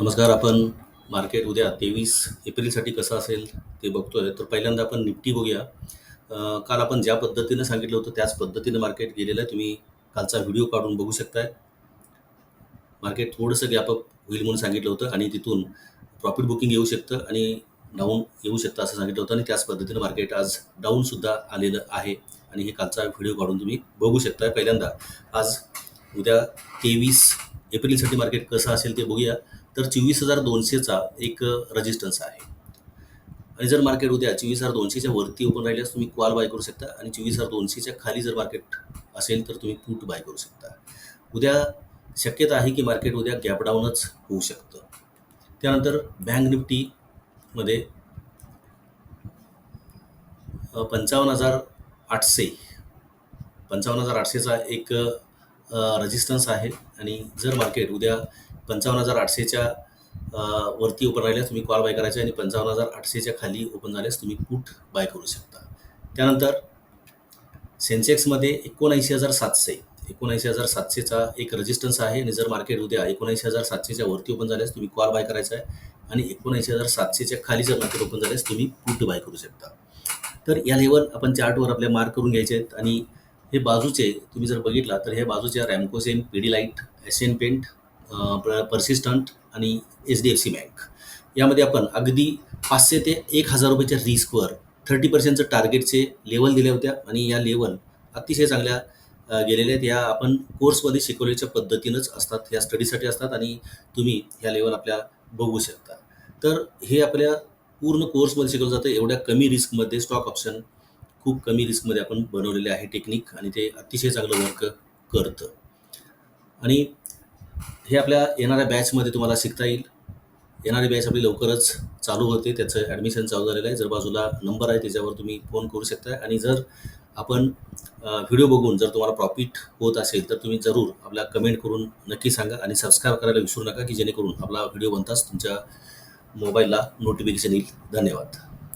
नमस्कार आपण मार्केट उद्या तेवीस एप्रिलसाठी कसं असेल ते बघतोय. तर पहिल्यांदा आपण निफ्टी बघूया. काल आपण ज्या पद्धतीनं सांगितलं होतं त्याच पद्धतीनं मार्केट गेलेलं आहे. तुम्ही कालचा व्हिडिओ काढून बघू शकताय. मार्केट थोडंसं गॅपअप होईल म्हणून सांगितलं होतं आणि तिथून प्रॉफिट बुकिंग येऊ शकतं आणि डाऊन येऊ शकतं असं सांगितलं होतं आणि त्याच पद्धतीनं मार्केट आज डाऊनसुद्धा आलेलं आहे आणि हे कालचा व्हिडिओ काढून तुम्ही बघू शकताय. पहिल्यांदा आज उद्या तेवीस एप्रिलसाठी मार्केट कसं असेल ते बघूया. तर चोवीस हजार दोनशेचा एक रजिस्टन्स आहे. आणि जर मार्केट उद्या चोवीस हजार दोनशेच्या वरती ओपन राहिल्यास तुम्ही कॉल बाय करू शकता. आणि चोवीस हजार दोनशेच्या खाली जर मार्केट असेल तर तुम्ही पुट बाय करू शकता. उद्या शक्यता आहे की मार्केट उद्या गॅपडाऊनच होऊ शकतं. त्यानंतर बँक निफ्टीमध्ये पंचावन्न हजार आठशे पंचावन्न हजार आठशेचा एक रजिस्टन्स आहे. आणि जर मार्केट उद्या पंचावन्न हजार आठशेच्या वरती ओपन राहिल्यास तुम्ही कॉल बाय करायचे आणि पंचावन्न हजार आठशेच्या खाली ओपन झाल्यास तुम्ही पुट बाय करू शकता. त्यानंतर सेन्सेक्समध्ये एकोणऐंशी हजार सातशे एकोणऐंशी हजार सातशेचा एक रजिस्टन्स आहे. आणि जर मार्केट उद्या एकोणऐंशी हजार सातशेच्या वरती ओपन झाल्यास तुम्ही कॉल बाय करायचा आहे. आणि एकोणऐंशी हजार सातशेच्या खाली जर मार्केट ओपन झाल्यास तुम्ही पुट बाय करू शकता. तर या लेवल आपण चार्टवर आपल्या मार्क करून घ्यायचे आहेत. आणि हे बाजूचे तुम्ही जर बघितला तर हे बाजूच्या रॅमकोसेन पीडीलाईट एशियन पेंट पर्सिस्टंट आणि H D F C bank यामध्ये आपण अगदी पाचशे ते एक हजार रुपयाच्या रिस्कवर थर्टी पर्सेंटचं टार्गेटचे लेवल दिल्या होत्या आणि या लेवल अतिशय चांगल्या गेलेल्या आहेत. या आपण कोर्समध्ये शिकवल्याच्या पद्धतीनंच असतात. या स्टडीसाठी असतात आणि तुम्ही ह्या लेवल आपल्या बघू शकता. तर हे आपल्या पूर्ण कोर्समध्ये शिकवलं जातं. एवढ्या कमी रिस्कमध्ये स्टॉक ऑप्शन खूप कमी रिस्कमध्ये आपण बनवलेले आहे टेक्निक आणि ते अतिशय चांगलं वर्क करतं. आणि हे आपल्या येणाऱ्या बॅचमध्ये तुम्हाला शिकता येईल. येणारी बॅच आपली लवकरच चालू होते. त्याचं ॲडमिशन चालू झालेलं आहे. जर बाजूला नंबर आहे त्याच्यावर तुम्ही फोन करू शकता. आणि जर आपण व्हिडिओ बघून जर तुम्हाला प्रॉफिट होत असेल तर तुम्ही जरूर आपला कमेंट करून नक्की सांगा. आणि सबस्क्राईब करायला विसरू नका की जेणेकरून आपला व्हिडिओ बनताच तुमच्या मोबाईलला नोटिफिकेशन येईल. धन्यवाद.